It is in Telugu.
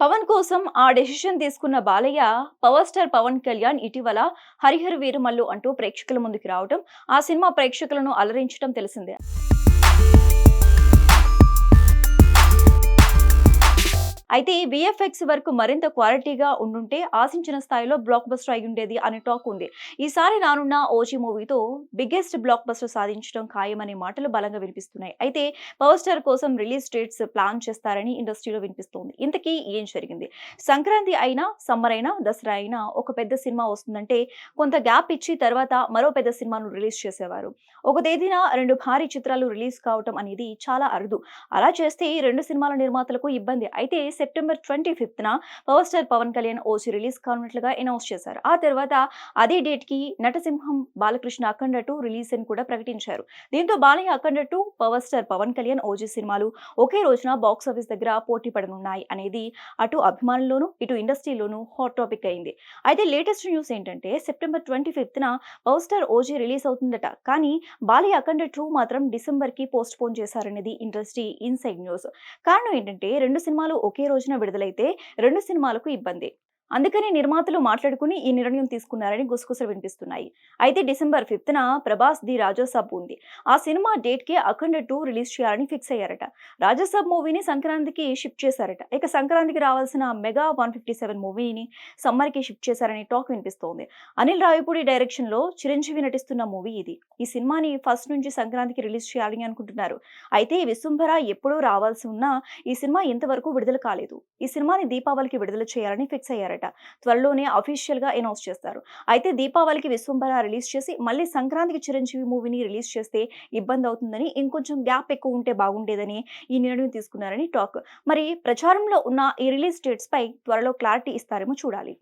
పవన్ కోసం ఆ డెసిషన్ తీసుకున్న బాలయ్య పవర్ స్టార్ పవన్ కళ్యాణ్ ఇటీవల హరిహర వీరమల్లు అంటూ ప్రేక్షకుల ముందుకు రావడం ఆ సినిమా ప్రేక్షకులను అలరించడం తెలిసిందే. అయితే విఎఫ్ఎక్స్ వరకు మరింత క్వాలిటీగా ఉండుంటే ఆశించిన స్థాయిలో బ్లాక్ బస్టర్ అయి ఉండేది అనే టాక్ ఉంది. ఈసారి రానున్న ఓజీ మూవీతో బిగ్గెస్ట్ బ్లాక్ బస్టర్ సాధించడం ఖాయమనే మాటలు బలంగా వినిపిస్తున్నాయి. అయితే పవర్ స్టార్ కోసం రిలీజ్ డేట్స్ ప్లాన్ చేస్తారని ఇండస్ట్రీలో వినిపిస్తోంది. ఇంతకీ ఏం జరిగింది? సంక్రాంతి అయినా సమ్మర్ అయినా దసరా అయినా ఒక పెద్ద సినిమా వస్తుందంటే కొంత గ్యాప్ ఇచ్చి తర్వాత మరో పెద్ద సినిమాను రిలీజ్ చేసేవారు. ఒక తేదీన రెండు భారీ చిత్రాలు రిలీజ్ కావటం అనేది చాలా అరుదు. అలా చేస్తే రెండు సినిమాల నిర్మాతలకు ఇబ్బంది. అయితే September twenty ఫిఫ్త్న power star Pawan Kalyan OG release కానున్నట్లుగా announce చేశారు. ఆ తర్వాత అదే డేట్కి నటసింహం బాలకృష్ణ అఖండ టూ రిలీజ్ అని కూడా ప్రకటించారు. దీంతో Balayya Akhanda two power star Pawan Kalyan OG సినిమాలు ఒకే రోజున బాక్స్ ఆఫీస్ దగ్గర పోటీ పడనున్నాయి అనేది అటు అభిమానుల్లోనూ ఇటు ఇండస్ట్రీలోనూ హాట్ టాపిక్ అయింది. అయితే లేటెస్ట్ న్యూస్ ఏంటంటే సెప్టెంబర్ ట్వంటీ ఫిఫ్త్న పవర్ స్టార్ ఓజీ రిలీజ్ అవుతుందట. కానీ బాలయ్య అఖండ టూ మాత్రం డిసెంబర్కి పోస్ట్ పోన్ చేశారనేది ఇండస్ట్రీ ఇన్సైడ్ న్యూస్. కారణం ఏంటంటే రెండు సినిమాలు ఒకే రోజున విడుదలైతే రెండు సినిమాలకు ఇబ్బంది. అందుకని నిర్మాతలు మాట్లాడుకుని ఈ నిర్ణయం తీసుకున్నారని గుసగుసలు వినిపిస్తున్నాయి. అయితే డిసెంబర్ ఫిఫ్త్న ప్రభాస్ ది రాజాసాబ్ ఉంది. ఆ సినిమా డేట్కి అఖండ టూ రిలీజ్ చేయాలని ఫిక్స్ అయ్యారట. రాజాసాబ్ మూవీని సంక్రాంతికి షిఫ్ట్ చేశారట. ఇక సంక్రాంతికి రావాల్సిన మెగా వన్ ఫిఫ్టీ సెవెన్ మూవీని సమ్మర్కి షిఫ్ట్ చేశారని టాక్ వినిపిస్తోంది. అనిల్ రావిపూడి డైరెక్షన్లో చిరంజీవి నటిస్తున్న మూవీ ఇది. ఈ సినిమాని ఫస్ట్ నుంచి సంక్రాంతికి రిలీజ్ చేయాలని అనుకుంటున్నారు. అయితే విశ్వంభర ఎప్పుడూ రావాల్సి ఉన్నా ఈ సినిమా ఇంతవరకు విడుదల కాలేదు. ఈ సినిమాని దీపావళికి విడుదల చేయాలని ఫిక్స్ అయ్యారట. త్వరలోనే అఫీషియల్గా అనౌన్స్ చేస్తారు. అయితే దీపావళికి విశ్వంభర రిలీజ్ చేసి మళ్ళీ సంక్రాంతికి చిరంజీవి మూవీని రిలీజ్ చేస్తే ఇబ్బంది అవుతుందని ఇంకొంచెం గ్యాప్ ఎక్కువ ఉంటే బాగుండేదని ఈ నిర్ణయం తీసుకున్నారని టాక్. మరి ప్రచారంలో ఉన్న ఈ రిలీజ్ డేట్స్ పై త్వరలో క్లారిటీ ఇస్తారేమో చూడాలి.